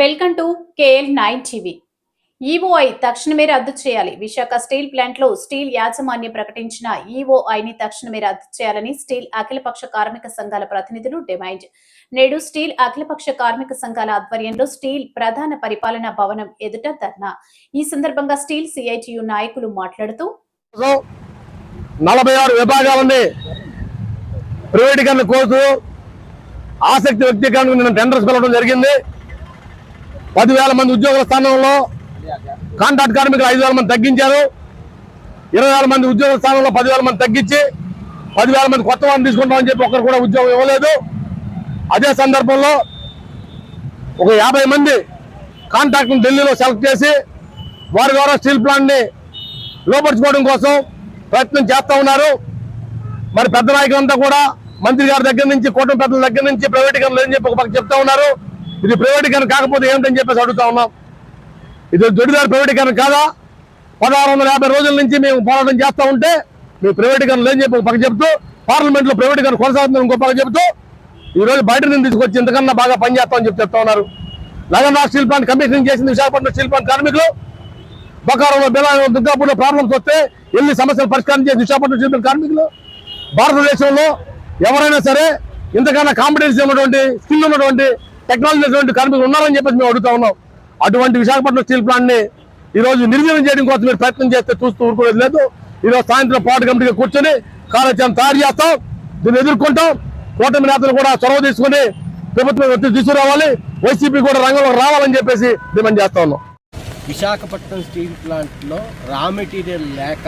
Welcome to KL nine TV. EOI తక్షణమే రద్దు చేయాలి. విశాఖ స్టీల్ ప్లాంట్లో స్టీల్ యాజమాన్యం ప్రకటించిన ఈఓఐని తక్షణమే రద్దు చేయాలని స్టీల్ అఖిలపక్ష కార్మిక సంఘాల ప్రతినిధులు డిమాండ్. నేడు స్టీల్ అఖిలపక్ష కార్మిక సంఘాల ఆధ్వర్యంలో స్టీల్ ప్రధాన పరిపాలనా భవనం ఎదుట ధర్నా. ఈ సందర్భంగా స్టీల్ సిఐటియు నాయకులు మాట్లాడుతూ నలభై ఆరు విభాగాలని ప్రైవేటీకరణ కోరుతూ ఆసక్తి వ్యక్తీకరణకు నిన్న టెండర్స్ పిలవడం జరిగింది. పదివేల మంది ఉద్యోగుల స్థానంలో కాంట్రాక్ట్ కార్మికులు ఐదు వేల మంది తగ్గించారు. ఇరవై వేల మంది ఉద్యోగుల స్థానంలో పదివేల మంది తగ్గించి పదివేల మంది కొత్త వాళ్ళని తీసుకుంటామని చెప్పి ఒక్కరు కూడా ఉద్యోగం ఇవ్వలేదు. అదే సందర్భంలో ఒక యాభై మంది కాంట్రాక్ట్ను ఢిల్లీలో సెలెక్ట్ చేసి వారి ద్వారా స్టీల్ ప్లాంట్ని లోపరుచుకోవడం కోసం ప్రయత్నం చేస్తూ ఉన్నారు. మరి పెద్ద నాయకులంతా కూడా మంత్రి గారి దగ్గర నుంచి కూటమి పెద్దల దగ్గర నుంచి ప్రైవేటీకరణ లేదని చెప్పి ఒక పక్క చెప్తా ఉన్నారు. ఇది ప్రైవేటీకరణ కాకపోతే ఏమిటని చెప్పేసి అడుగుతా ఉన్నాం. ఇది దొడిదారి ప్రైవేటీకరణ కాదా? పదహారు వందల యాభై రోజుల నుంచి మేము పోరాటం చేస్తూ ఉంటే మేము ప్రైవేటీకరణ లేని చెప్పి పక్క చెప్తూ పార్లమెంట్లో ప్రైవేటీకరణ కొనసాగుతుందని ఇంకో పక్క చెప్తూ ఈ రోజు బయట నుంచి తీసుకొచ్చి ఇంతకన్నా బాగా పనిచేస్తామని చెప్పి చెప్తా ఉన్నారు. నగర స్టీల్ ప్లాంట్ కమిషనింగ్ చేసింది విశాఖపట్నం స్టీల్ ప్లాంట్ కార్మికులు. బకారంలో బెలాలో దుర్గాపూర్లో ప్రాబ్లమ్స్ వస్తే ఎన్ని సమస్యలు పరిష్కారం చేసి విశాఖపట్నం చేసిన కార్మికులు? భారతదేశంలో ఎవరైనా సరే ఇంతకన్నా కాంపిటెన్సీ ఉన్నటువంటి స్కిల్ ఉన్నటువంటి టెక్నాలజీ ఉన్నటువంటి కార్మికులు ఉన్నారని చెప్పేసి మేము అడుగుతా ఉన్నాం. అటువంటి విశాఖపట్నం స్టీల్ ప్లాంట్ని ఈ రోజు నిర్వీర్యం చేయడం కోసం మీరు ప్రయత్నం చేస్తే చూస్తూ ఊరుకోలేదు లేదు. ఈరోజు సాయంత్రం పాటు కమిటీగా కూర్చొని కార్యాచరణ తయారు చేస్తాం. దీన్ని ఎదుర్కొంటాం. కూటమి నేతలు కూడా చొరవ తీసుకుని ప్రభుత్వం ఒత్తిడి తీసుకురావాలి. వైసీపీ కూడా రంగంలో రావాలని చెప్పేసి డిమాండ్ చేస్తా ఉన్నాం. విశాఖపట్నం స్టీల్ ప్లాంట్లో రా మెటీరియల్ లేక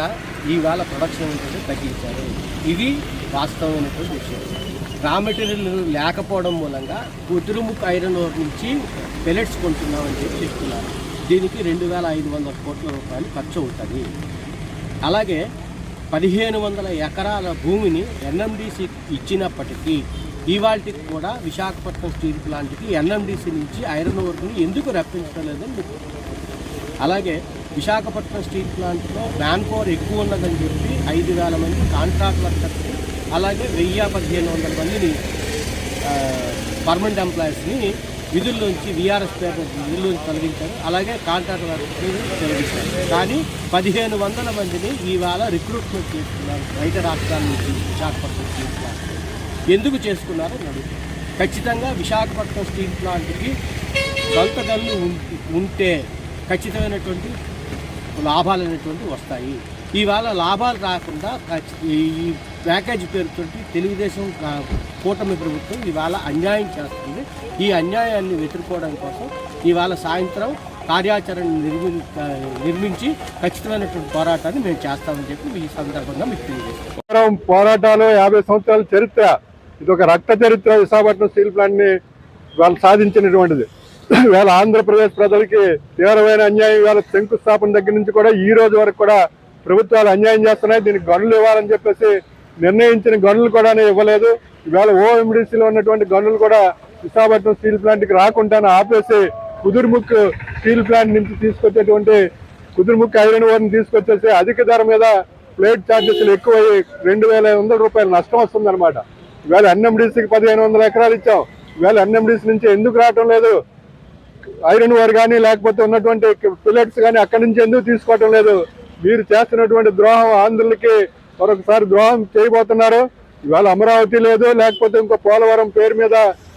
ఈవేళ ప్రొడక్షన్ అనేది తగ్గించారు. ఇది వాస్తవమైనటువంటి విషయం. రా మెటీరియల్ లేకపోవడం మూలంగా కుదురుముక్ ఐరన్ ఓర్ నుంచి పెలెట్స్ కొంటున్నామని చెప్పి చెప్తున్నారు. దీనికి రెండు వేల ఐదు వందల కోట్ల రూపాయలు ఖర్చు అవుతుంది. అలాగే పదిహేను వందల ఎకరాల భూమిని ఎన్ఎండిసి ఇచ్చినప్పటికీ ఇవాళకి కూడా విశాఖపట్నం స్టీల్ ప్లాంట్కి ఎన్ఎండిసి నుంచి ఐరన్ ఓర్ని ఎందుకు రప్పించడం లేదని అలాగే విశాఖపట్నం స్టీల్ ప్లాంట్లో మ్యాన్ పవర్ ఎక్కువ ఉన్నదని చెప్పి ఐదు వేల మంది కాంట్రాక్ట్ వర్కర్స్ని అలాగే వెయ్యి పదిహేను వందల మందిని పర్మనెంట్ ఎంప్లాయీస్ని విధుల్లోంచి విఆర్ఎస్ పేరు విధుల్లోంచి తొలగించారు. అలాగే కాంట్రాక్ట్ వర్క్ని తొలగించారు. కానీ పదిహేను వందల మందిని ఇవాళ రిక్రూట్మెంట్ చేస్తున్నారు బయట రాష్ట్రాల నుంచి విశాఖపట్నం స్టీల్ ప్లాంట్. ఎందుకు చేసుకున్నారో అని ఖచ్చితంగా విశాఖపట్నం స్టీల్ ప్లాంట్కి సొంత గన్ను ఉం- ఉంటే ఖచ్చితమైనటువంటి లాభాలు అనేటువంటి వస్తాయి. ఇవాళ లాభాలు రాకుండా ఈ ప్యాకేజీ పేరుతోటి తెలుగుదేశం కూటమి ప్రభుత్వం ఇవాళ అన్యాయం చేస్తుంది. ఈ అన్యాయాన్ని వెతుక్కోవడం కోసం ఇవాళ సాయంత్రం కార్యాచరణ నిర్మి నిర్మించి ఖచ్చితమైనటువంటి పోరాటాన్ని మేము చేస్తామని చెప్పి ఈ సందర్భంగా మీకు తెలియజేస్తాం పోరాటాలు యాభై సంవత్సరాల చరిత్ర. ఇది ఒక రక్త చరిత్ర. విశాఖపట్నం స్టీల్ ప్లాంట్ని వాళ్ళు సాధించినటువంటిది. వేళ ఆంధ్రప్రదేశ్ ప్రజలకి తీవ్రమైన అన్యాయం. వేళ శంకుస్థాపన దగ్గర నుంచి కూడా ఈ రోజు వరకు కూడా ప్రభుత్వాలు అన్యాయం చేస్తున్నాయి. దీనికి గనులు ఇవ్వాలని చెప్పేసి నిర్ణయించిన గనులు కూడా ఇవ్వలేదు. ఇవాళ ఓఎండిసిలో ఉన్నటువంటి గనులు కూడా విశాఖపట్నం స్టీల్ ప్లాంట్కి రాకుండా ఆపేసి కుదురుముక్ స్టీల్ ప్లాంట్ నుంచి తీసుకొచ్చేటువంటి కుదురుముక్ ఐరన్ ఓర్ని తీసుకొచ్చేసి అధిక ధర మీద ప్లేట్ ఛార్జెస్లు ఎక్కువ రెండు వేల వందల రూపాయలు నష్టం వస్తుందన్నమాట. ఇవాళ ఎన్ఎండిసికి పదిహేను వందల ఎకరాలు ఇచ్చాం. ఇవాళ ఎన్ఎండిసి నుంచి ఎందుకు రావటం లేదు? ఐరన్ ఓర్ కానీ లేకపోతే ఉన్నటువంటి పిల్లెట్స్ కానీ అక్కడి నుంచి ఎందుకు తీసుకోవటం లేదు? మీరు చేస్తున్నటువంటి ద్రోహం ఆంధ్రులకి మరొకసారి ద్రోహం చేయబోతున్నారు. ఇవాళ అమరావతి లేదు లేకపోతే ఇంకో పోలవరం పేరు మీద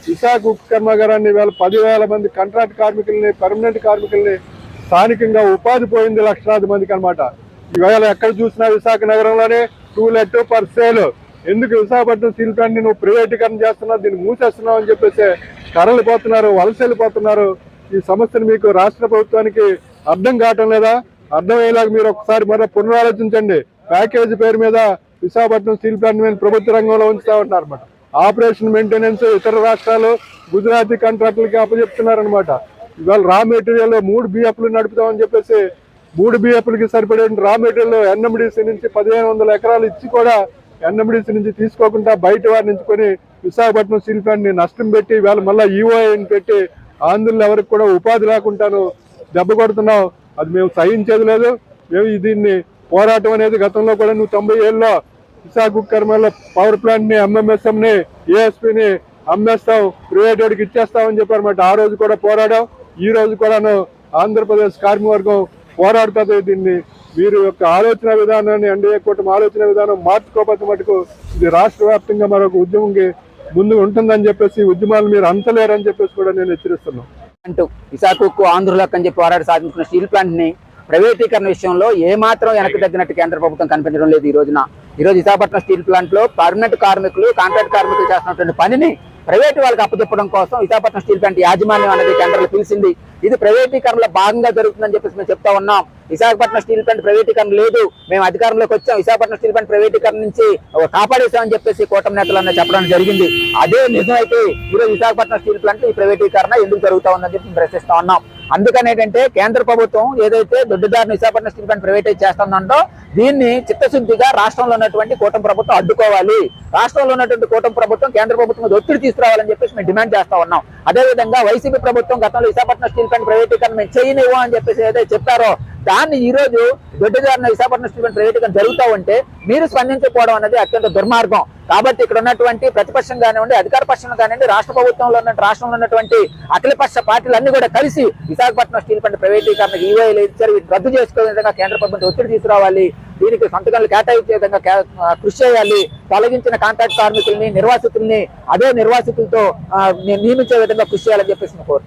విశాఖ ఉక్కు కర్మాగారాన్ని ఇవాళ పదివేల మంది కాంట్రాక్ట్ కార్మికుల్ని పర్మనెంట్ కార్మికుల్ని స్థానికంగా ఉపాధి పోయింది లక్షలాది మందికి అనమాట ఇవాళ ఎక్కడ చూసినా విశాఖ నగరంలోనే టూ లెట్ పర్ సేల్ ఎందుకు విశాఖపట్నం స్టీల్ ప్లాంట్ని నువ్వు ప్రైవేటీకరణ చేస్తున్నావు దీన్ని మూసేస్తున్నావు అని చెప్పేసి తరలిపోతున్నారు వలస వెళ్ళిపోతున్నారు ఈ సమస్యను మీకు రాష్ట్ర ప్రభుత్వానికి అర్థం కావటం లేదా? అర్థమయ్యేలాగా మీరు ఒకసారి మరో పునరాలోచించండి. ప్యాకేజీ పేరు మీద విశాఖపట్నం స్టీల్ ప్లాంట్ మీద ప్రభుత్వ రంగంలో ఉంచుతా ఉంటారు అనమాట ఆపరేషన్ మెయింటెనెన్స్ ఇతర రాష్ట్రాలు గుజరాతీ కాంట్రాక్టులకి అప్పచెప్తున్నారనమాట ఇవాళ రా మెటీరియల్ మూడు బిఎఫ్లు నడుపుతామని చెప్పేసి మూడు బిఎఫ్లకి సరిపడే రా మెటీరియల్ ఎన్ఎండిసి నుంచి పదిహేను వందల ఎకరాలు ఇచ్చి కూడా ఎన్ఎండిసి నుంచి తీసుకోకుండా బయట వారి నుంచి కొని విశాఖపట్నం స్టీల్ ప్లాంట్ని నష్టం పెట్టి ఇవాళ మళ్ళీ ఈఓఐని పెట్టి ఆంధ్రులు ఎవరికి కూడా ఉపాధి లేకుండాను దెబ్బ కొడుతున్నాం. అది మేము సహించేది లేదు. మేము దీన్ని పోరాటం అనేది గతంలో కూడా నువ్వు తొంభై ఏళ్ళలో విశాఖ కర్మలో పవర్ ప్లాంట్ని ఎంఎంఎస్ఎం ని ఏఎస్పీ అమ్మేస్తాం ప్రైవేట్ వాడికి ఇచ్చేస్తామని చెప్పారన్నమాట ఆ రోజు కూడా పోరాడాం ఈ రోజు కూడాను ఆంధ్రప్రదేశ్ కార్మికవర్గం పోరాడుతుంది దీన్ని. వీరి యొక్క ఆలోచన విధానాన్ని ఎన్డీఏ కూటమి ఆలోచన విధానం మార్చుకోకపోతే మటుకు ఇది రాష్ట్ర వ్యాప్తంగా మరొక ఉద్యమంకి ముందు ఉంటుందని చెప్పేసి ఉద్యమాలు మీరు అంతలేరని చెప్పేసి కూడా నేను హెచ్చరిస్తున్నాను. అంటూ విశాఖకు ఆంధ్రులకు అని చెప్పి పోరాడి సాధించిన స్టీల్ ప్లాంట్ని ప్రైవేటీకరణ విషయంలో ఏమాత్రం వెనక్కి తగ్గినట్టు కేంద్ర ప్రభుత్వం కనిపించడం లేదు ఈ రోజున. ఈ రోజు విశాఖపట్నం స్టీల్ ప్లాంట్లో పర్మనెంట్ కార్మికులు కాంట్రాక్ట్ కార్మికులు చేస్తున్నటువంటి పనిని ప్రైవేట్ వాళ్ళకి అప్పచెప్పడం కోసం విశాఖపట్నం స్టీల్ ప్లాంట్ యాజమాన్యం అనేది కేంద్రంలో పిలిచింది. ఇది ప్రైవేటీకరణలో భాగంగా జరుగుతుందని చెప్పేసి మేము చెప్తా ఉన్నాం. విశాఖపట్నం స్టీల్ ప్లాంట్ ప్రైవేటీకరణ లేదు. మేము అధికారంలోకి వచ్చాం. విశాఖపట్నం స్టీల్ ప్లాంట్ ప్రైవేటీకరణ నుంచి కాపాడేశామని చెప్పేసి కూటమి నేతలు అన్న చెప్పడం జరిగింది. అదే నిజమైతే ఈరోజు విశాఖపట్నం స్టీల్ ప్లాంట్ ఈ ప్రైవేటీకరణ ఎందుకు జరుగుతా ఉందని చెప్పి ప్రశ్నిస్తా ఉన్నాం. అందుకని ఏంటంటే కేంద్ర ప్రభుత్వం ఏదైతే దొడ్డిదారిని విశాఖపట్నం స్టీల్ ప్లాంట్ ప్రైవేటైజ్ చేస్తుందంటో దీన్ని చిత్తశుద్ధిగా రాష్ట్రంలో ఉన్నటువంటి కూటమి ప్రభుత్వం అడ్డుకోవాలి. రాష్ట్రంలో ఉన్నటువంటి కూటమి ప్రభుత్వం కేంద్ర ప్రభుత్వం ఒత్తిడి తీసుకురావాలని చెప్పేసి మేము డిమాండ్ చేస్తా ఉన్నాం. అదేవిధంగా వైసీపీ ప్రభుత్వం గతంలో విశాఖపట్నం స్టీల్ ప్లాంట్ ప్రైవేటీకరణ మేము చేయనివ్వం అని చెప్పేసి ఏదైతే చెప్పారో దాన్ని ఈ రోజు దొడ్డిదారిన విశాఖపట్నం స్టీల్ ప్లాంట్ ప్రైవేటీకరణ జరుగుతూ ఉంటే మీరు స్పందించకపోవడం అనేది అత్యంత దుర్మార్గం. కాబట్టి ఇక్కడ ఉన్నటువంటి ప్రతిపక్షం కానివ్వండి అధికార పక్షం కానివ్వండి రాష్ట్ర ప్రభుత్వంలో ఉన్న రాష్ట్రంలో ఉన్నటువంటి అఖిలపక్ష పార్టీలన్నీ కూడా కలిసి విశాఖపట్నం స్టీల్ ప్లాంట్ ప్రైవేటీకరణకు ఈవైలు ఇచ్చారు రద్దు చేసుకునే విధంగా కేంద్ర ప్రభుత్వం ఒత్తిడి తీసుకురావాలి. దీనికి సంతకాలు కేటాయించే విధంగా కృషి చేయాలి. తొలగించిన కాంట్రాక్ట్ కార్మికుల్ని నిర్వాసితుల్ని అదే నిర్వాసితులతో నియమించే విధంగా కృషి చేయాలని చెప్పేసి కోరుతాం.